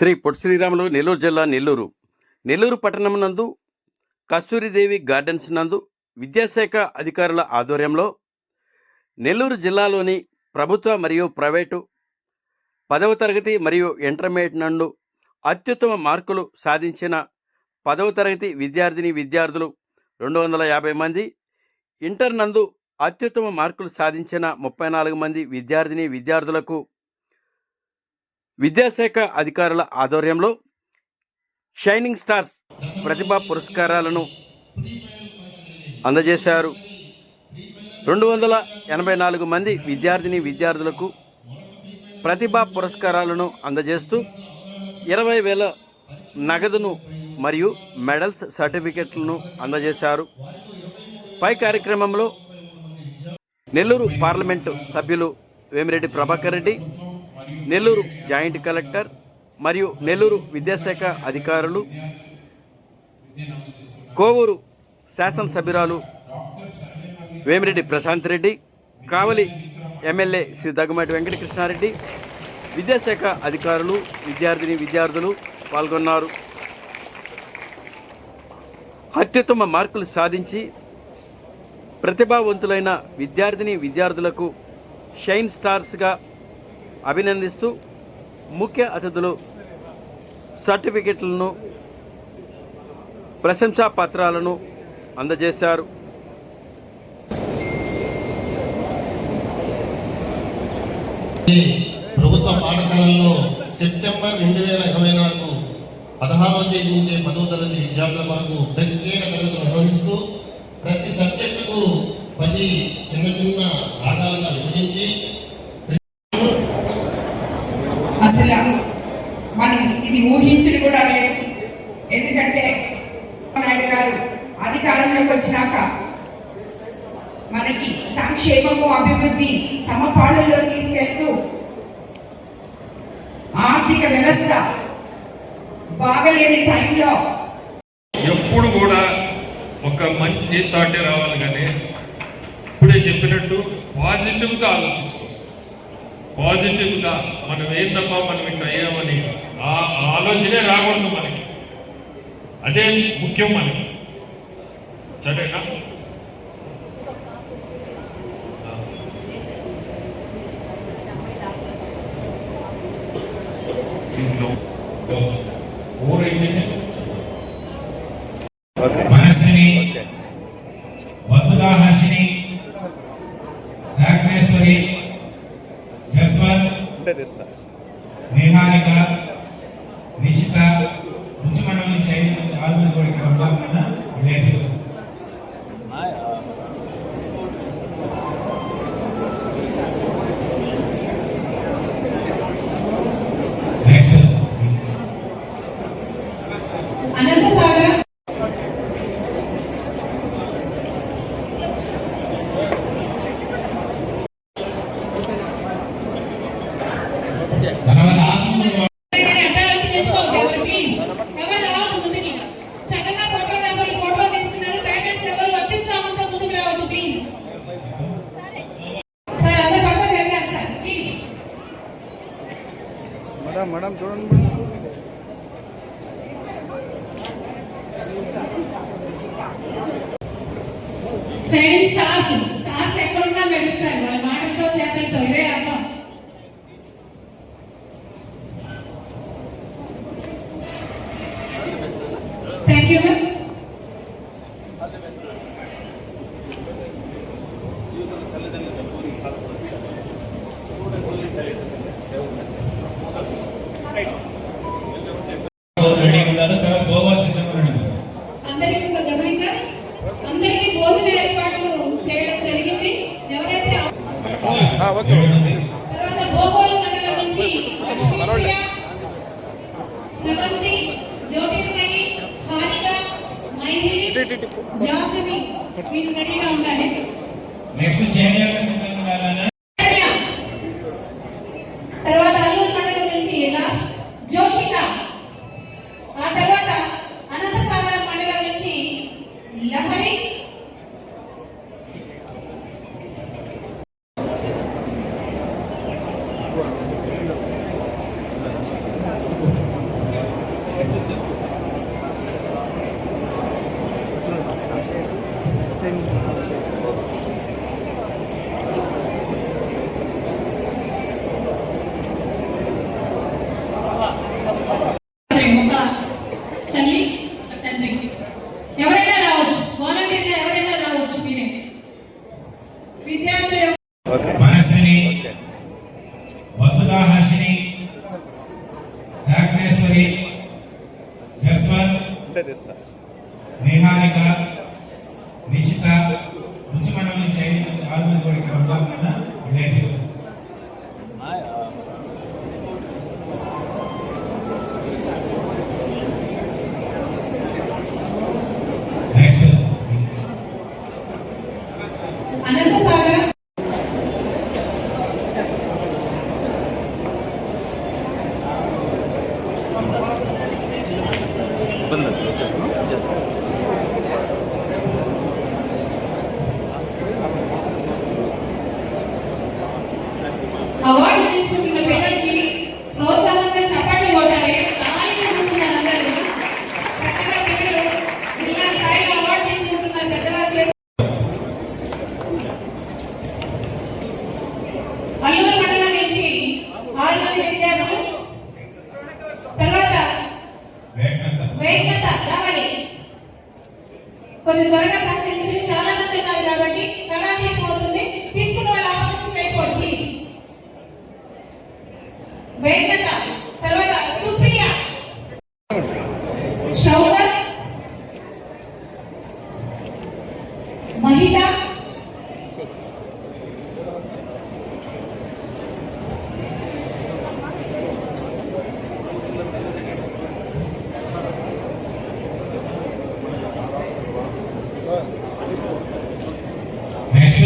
శ్రీ పొట్టి శ్రీరాములు నెల్లూరు జిల్లా నెల్లూరు. నెల్లూరు పట్టణం నందు కస్తూరిదేవి గార్డెన్స్ నందు విద్యాశాఖ అధికారుల ఆధ్వర్యంలో నెల్లూరు జిల్లాలోని ప్రభుత్వ మరియు ప్రైవేటు పదవ తరగతి మరియు ఇంటర్మీడియట్ నందు అత్యుత్తమ మార్కులు సాధించిన పదవ తరగతి విద్యార్థిని విద్యార్థులు రెండు వందల యాభై మంది ఇంటర్ నందు అత్యుత్తమ మార్కులు సాధించిన ముప్పై నాలుగు మంది విద్యార్థిని విద్యార్థులకు విద్యాశాఖ అధికారుల ఆధ్వర్యంలో షైనింగ్ స్టార్స్ ప్రతిభా పురస్కారాలను అందజేశారు. రెండు వందల ఎనభై నాలుగు మంది విద్యార్థిని విద్యార్థులకు ప్రతిభా పురస్కారాలను అందజేస్తూ ఇరవై వేల నగదును మరియు మెడల్స్ సర్టిఫికెట్లను అందజేశారు. పై కార్యక్రమంలో నెల్లూరు పార్లమెంటు సభ్యులు వేమిరెడ్డి ప్రభాకర్ రెడ్డి నెల్లూరు జాయింట్ కలెక్టర్ మరియు నెల్లూరు విద్యాశాఖ అధికారులు కోవూరు శాసనసభ్యురాలు వేమిరెడ్డి ప్రశాంత్ రెడ్డి కావలి ఎమ్మెల్యే శ్రీ దగ్గుమాటి వెంకటకృష్ణారెడ్డి విద్యాశాఖ అధికారులు విద్యార్థిని విద్యార్థులు పాల్గొన్నారు. అత్యుత్తమ మార్కులు సాధించి ప్రతిభావంతులైన విద్యార్థిని విద్యార్థులకు షైన్ స్టార్స్గా అభినందిస్తూ ముఖ్య అతిథులు సర్టిఫికెట్లను ప్రశంసా పత్రాలను అందజేశారు. ప్రభుత్వ పాఠశాలల్లో సెప్టెంబర్ రెండు వేల ఇరవై నాలుగు పదహారవ తేదీ నుంచి పదవ తరగతి విద్యార్థుల వరకు ప్రత్యేక తరగతులు నిర్వహిస్తూ ప్రతి సబ్జెక్టుకు పది చిన్న చిన్న భాగాలు మనం ఇది ఊహించడం కూడా లేదు. ఎందుకంటే నాయుడు గారు అధికారంలోకి వచ్చినాక మనకి సంక్షేమము అభివృద్ధి సమపాళ్ళలో తీసుకెళ్తూ ఆర్థిక వ్యవస్థ బాగలేని టైంలో ఎప్పుడు కూడా ఒక మంచి థాటే రావాలి కానీ ఇప్పుడే చెప్పినట్టు పాజిటివ్గా ఆలోచించుకో పాజిటివ్గా మనం ఏందమ్మా మనం ఇట్లా రాకూడదు మనకి. అదే ముఖ్యం మనకి. సరేనా? మనస్విని వసుధాహర్షిని శాగ్నేశ్వరి జస్వంత్ నిహారిక నిషిత నుంచి ఐదు మంది కూడా ఇక్కడ కదా నెక్స్ట్ మేడం మేడం చూడండి. షైనింగ్ స్టార్స్ స్టార్స్ మంది తర్వాత గోగోలు మండలం నుంచి లక్ష్మీప్రియ స్రవంతి జ్యోతిర్మయి హారిక మైథిలి జాహ్నవి మీరు రెడీగా ఉండాలి. నెక్స్ట్ చేయాలని మనస్విని వసుధాహర్షిని శాగ్నేశ్వరి జస్వంత్ నిహారిక నిషిత రుచిమండలం నుంచి ఐదు మంది ఆరు మంది కూడా ఇక్కడ ఉండాలి కదా? రిలేటివ్ నెక్స్ట్ అనంత కొంచెం త్వరగా సహకరించి చాలా మంది ఉన్నారు కాబట్టి ప్రణాళిక అవుతుంది తీసుకున్న వాళ్ళ ఆపద నుంచి వెళ్ళిపోండి ప్లీజ్ వేగత తర్వాత సుప్రియ. షౌకత్ మహిత నెక్స్ట్